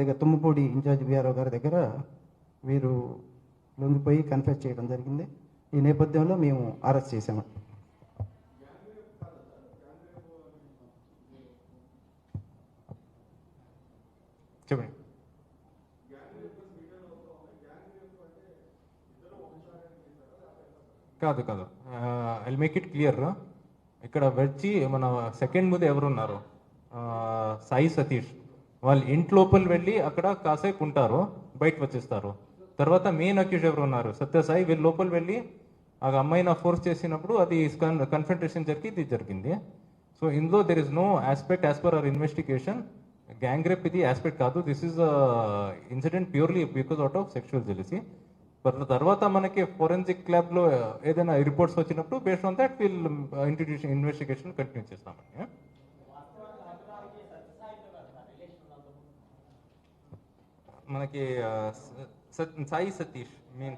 దగ్గర Tummapudi incharge BRO గారి దగ్గర వీరు లొంగిపోయి కన్ఫెస్ చేయడం జరిగింది. ఈ నేపథ్యంలో మేము అరెస్ట్ చేశాము. చెప్పండి. కాదు కాదు. ఐ మేక్ ఇట్ క్లియర్ ఇక్కడ వచ్చి మన సెకండ్ ముందు ఎవరున్నారు? సాయి సతీష్. వాళ్ళు ఇంటి లోపల వెళ్ళి అక్కడ కాసేపు ఉంటారు బయటకు వచ్చేస్తారు. తర్వాత మెయిన్ అక్యూజ్ ఎవరు ఉన్నారు? సత్యసాయి వీళ్ళు లోపల వెళ్ళి ఆ అమ్మాయిని ఫోర్స్ చేసినప్పుడు అది కన్ఫ్రంటేషన్ జరిగి ఇది జరిగింది. సో ఇందులో there is no aspect as per our investigation gang rape ఇది ఆస్పెక్ట్ కాదు. This is incident purely because out of sexual jealousy తర్వాత మనకి ఫోరెన్సిక్ ల్యాబ్లో ఏదైనా రిపోర్ట్స్ వచ్చినప్పుడు based on that we'll introduce investigation continue చేస్తామండి. मन के साई सतीश मेन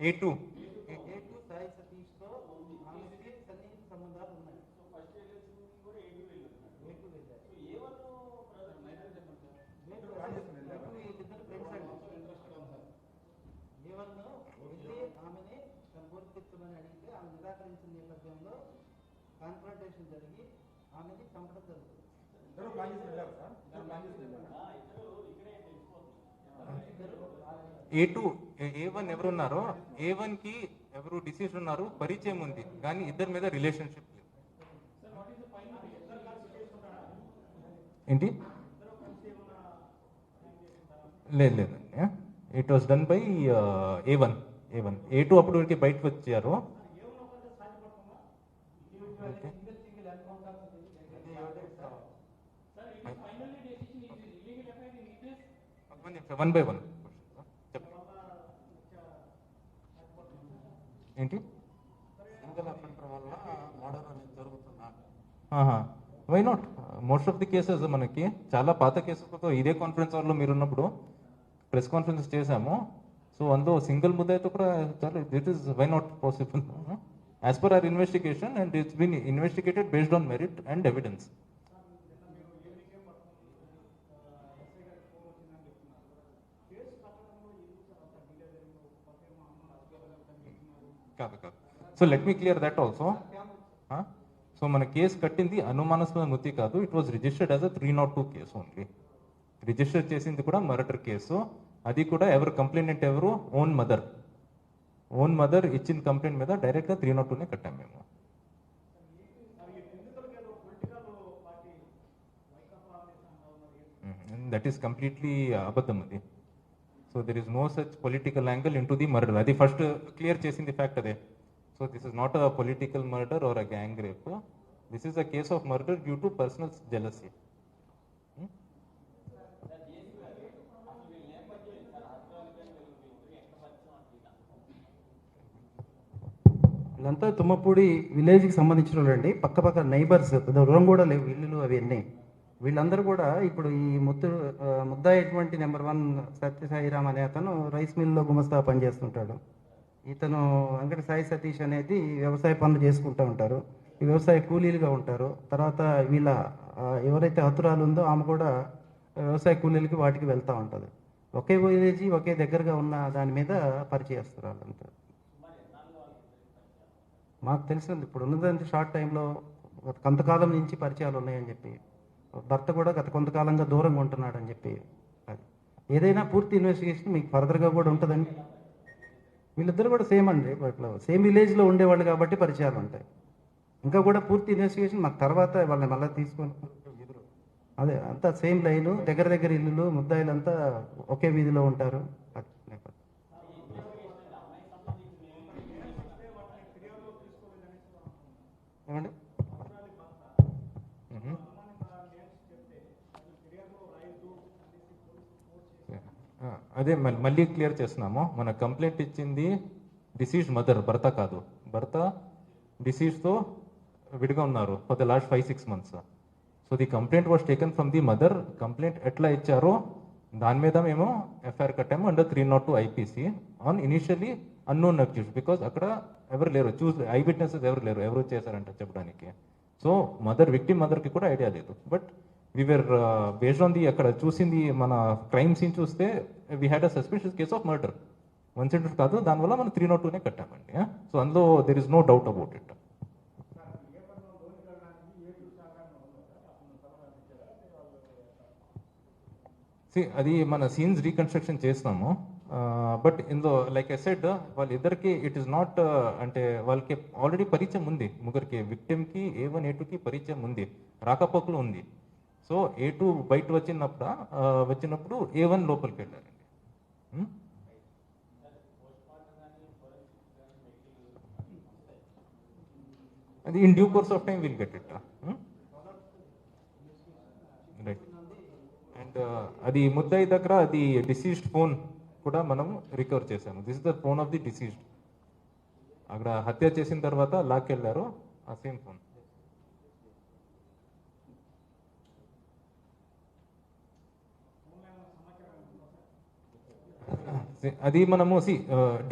ए टू పూర్తిత్వమని అడిగితే ఆమె నిరాకరించిన నేపథ్యంలో కాన్ఫrontation జరిగి ఆమెని చంపడం జరుగుతుంది. ఏ టూ ఏ వన్ ఎవరున్నారో ఏ వన్కి ఎవరు డిసీజ్ ఉన్నారు పరిచయం ఉంది. కానీ ఇద్దరి మీద రిలేషన్షిప్ లేదు. ఏంటి? లేదు లేదండి it was done by A one A one A two అప్పుడు వరకు బయటకు వచ్చారు. వన్ బై వన్ ఏంటి? Why not most of the cases మనకి చాలా పాత కేసెస్తో ఇదే కాన్ఫరెన్స్ హాల్లో మీరు ఉన్నప్పుడు ప్రెస్ కాన్ఫరెన్స్ చేశాము. సో అందులో సింగిల్ ముద్దాయితో కూడా చాలా that is why not possible as per our investigation and it's been investigated based on merit and evidence కాదు కాదు so let me clear that also so మన కేసు కట్టింది అనుమానాస్పద మృతి కాదు. It was registered as a three not two case only register చేసింది కూడా murder case అది కూడా ఎవరు కంప్లైంట్ ఎవరు? Own mother. ఓన్ మదర్ ఇచ్చిన కంప్లైంట్ మీద డైరెక్ట్గా త్రీ నాట్ టూనే కట్టాం మేము. దట్ ఈస్ కంప్లీట్లీ అబద్ధం అది. So there is no such political angle in to the murder అది ఫస్ట్ క్లియర్ చేసింది ఫ్యాక్ట్ అదే. So this is not a political murder or a gang rape this is a case of murder due to personal jealousy వీళ్ళంతా తుమ్మపూడి విలేజ్కి సంబంధించిన వాళ్ళండి పక్క పక్క neighbours దూరం కూడా లేవు ఇల్లులు అవన్నీ వీళ్ళందరూ కూడా ఇప్పుడు ఈ ముద్దు ఆ, ముద్దాయిటువంటి నెంబర్ వన్ సత్యసాయిరామ్ అనే అతను రైస్ మిల్లో గుమస్తా పనిచేస్తుంటాడు ఇతను వెంకట సాయి సతీష్ అనేది వ్యవసాయ పనులు చేసుకుంటూ ఉంటారు. ఈ వ్యవసాయ కూలీలుగా ఉంటారు. తర్వాత వీళ్ళ ఎవరైతే హతురాలు ఉందో ఆమె కూడా వ్యవసాయ కూలీలకి వాటికి వెళ్తూ ఉంటుంది. ఒకే విలేజ్ ఒకే దగ్గరగా ఉన్న దాని మీద పరిచయస్తారు వాళ్ళంతా. మాకు తెలిసింది ఇప్పుడు ఉన్నదంటే షార్ట్ టైంలో కొంతకాలం నుంచి పరిచయాలు ఉన్నాయని చెప్పి భర్త కూడా గత కొంతకాలంగా దూరంగా ఉంటున్నాడని చెప్పి అది. ఏదైనా పూర్తి ఇన్వెస్టిగేషన్ మీకు ఫర్దర్గా కూడా ఉంటుందండి వీళ్ళిద్దరు కూడా సేమ్ అండి. ఇట్లా సేమ్ విలేజ్లో ఉండేవాళ్ళు కాబట్టి పరిచయాలు ఉంటాయి. ఇంకా కూడా పూర్తి ఇన్వెస్టిగేషన్ మాకు తర్వాత వాళ్ళని మళ్ళీ తీసుకొని అదే అంతా సేమ్ లైను దగ్గర దగ్గర ఇల్లులు ముద్దాయిలంతా ఒకే వీధిలో ఉంటారు అది నేపథ్యం. ఏమండి మ్మ్. ఆ, అదే మళ్ళీ క్లియర్ చేస్తున్నాము. మన కంప్లైంట్ ఇచ్చింది డిసీజ్ మదర్ భర్త కాదు. భర్త డిసీజ్తో విడిగా ఉన్నారు for the last five six months. So the complaint was taken from the mother. Complaint ఎట్లా ఇచ్చారో దాని మీద మేము ఎఫ్ఐఆర్ కట్టాము under three not two IPC on initially unknown accuse because అక్కడ ఎవరు లేరు. చూస్ ఐ విట్నెసెస్ ఎవరు లేరు. ఎవరు చేశారంట చెప్పడానికి. సో మదర్ విక్టిమ్ మదర్కి కూడా ఐడియా లేదు. But we are based on the అక్కడ చూసింది మన క్రైమ్ సీన్ చూస్తే we had a suspicious case of murder one centre కాదు దానివల్ల మనం త్రీ నాట్ టూనే కట్టామండి సో అందులో there is no doubt about it see అది మన సీన్స్ రీకన్స్ట్రక్షన్ చేస్తాము బట్ ఇందులో లైక్ ఐ సెడ్ వాళ్ళిద్దరికి ఇట్ ఇస్ నాట్ అంటే వాళ్ళకి ఆల్రెడీ పరిచయం ఉంది. ముగ్గురికి విక్టిమ్కి ఏ వన్ ఏ టూకి పరిచయం ఉంది. రాకపోకలు ఉంది. సో ఏ టూ బయట వచ్చినప్పుడు వచ్చినప్పుడు ఏ వన్ లోపలికి వెళ్ళారండి? అది in due course of time will get it right and అది ముద్దాయి దగ్గర అది డిసీజ్డ్ ఫోన్ కూడా మనం రికవర్ చేశాము. This is the phone of the deceased అక్కడ హత్య చేసిన తర్వాత లాక్కెళ్ళారు ఆ సేమ్ ఫోన్. అది మనము సి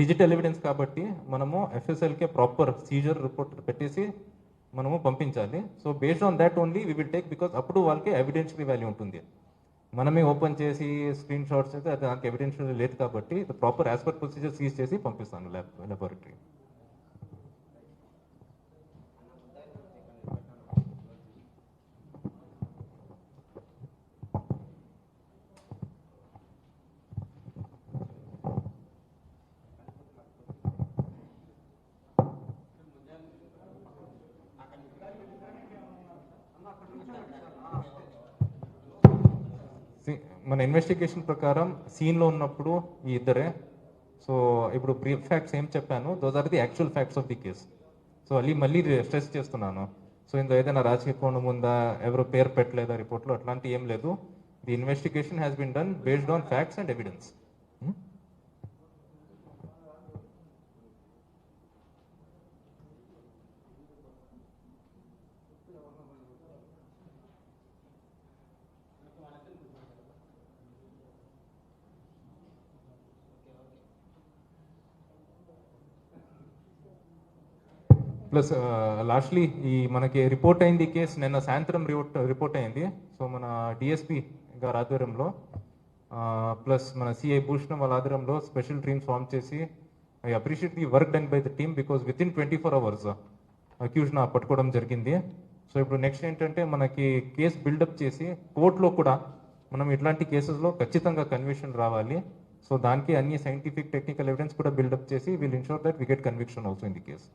డిజిటల్ ఎవిడెన్స్ కాబట్టి మనము ఎఫ్ఎస్ఎల్కే ప్రాపర్ సీజర్ రిపోర్ట్ పెట్టేసి మనము పంపించాలి. So based on that only we will take because అప్పుడు వాళ్ళకి ఎవిడెన్షియల్ వాల్యూ ఉంటుంది. మనమే ఓపెన్ చేసి స్క్రీన్ షాట్స్ అయితే అది నాకు ఎవిడెన్షియల్ లేదు కాబట్టి proper as per procedure seize చేసి పంపిస్తాను ల్యాబ్ లెబొరేటరీ మన ఇన్వెస్టిగేషన్ ప్రకారం సీన్లో ఉన్నప్పుడు ఈ ఇద్దరే. సో ఇప్పుడు బ్రీఫ్ ఫ్యాక్ట్స్ ఏం చెప్పాను. Those are the actual facts of the case so అది మళ్ళీ స్ట్రెస్ చేస్తున్నాను. సో ఇందులో ఏదైనా రాజకీయ కోణం ఉందా? ఎవరు పేరు పెట్టలేదా రిపోర్ట్లో? అట్లాంటి ఏం లేదు. The investigation has been done based on facts and evidence plus lastly ఈ మనకి రిపోర్ట్ అయింది కేసు. నిన్న సాయంత్రం రిపోర్ట్ రిపోర్ట్ అయింది. సో మన డిఎస్పి గారి ఆధ్వర్యంలో ప్లస్ మన సిఐ భూషణం వాళ్ళ ఆధ్వర్యంలో స్పెషల్ టీమ్స్ ఫామ్ చేసి I appreciate the work done by the team because within twenty four hours అక్యూజ్న పట్టుకోవడం జరిగింది. సో ఇప్పుడు నెక్స్ట్ ఏంటంటే మనకి కేసు బిల్డప్ చేసి కోర్టులో కూడా మనం ఇట్లాంటి కేసెస్లో ఖచ్చితంగా కన్విక్షన్ రావాలి. సో దానికి అన్ని సైంటిఫిక్ టెక్నికల్ ఎవిడెన్స్ కూడా బిల్డప్ చేసి will ensure that we get conviction also in the case.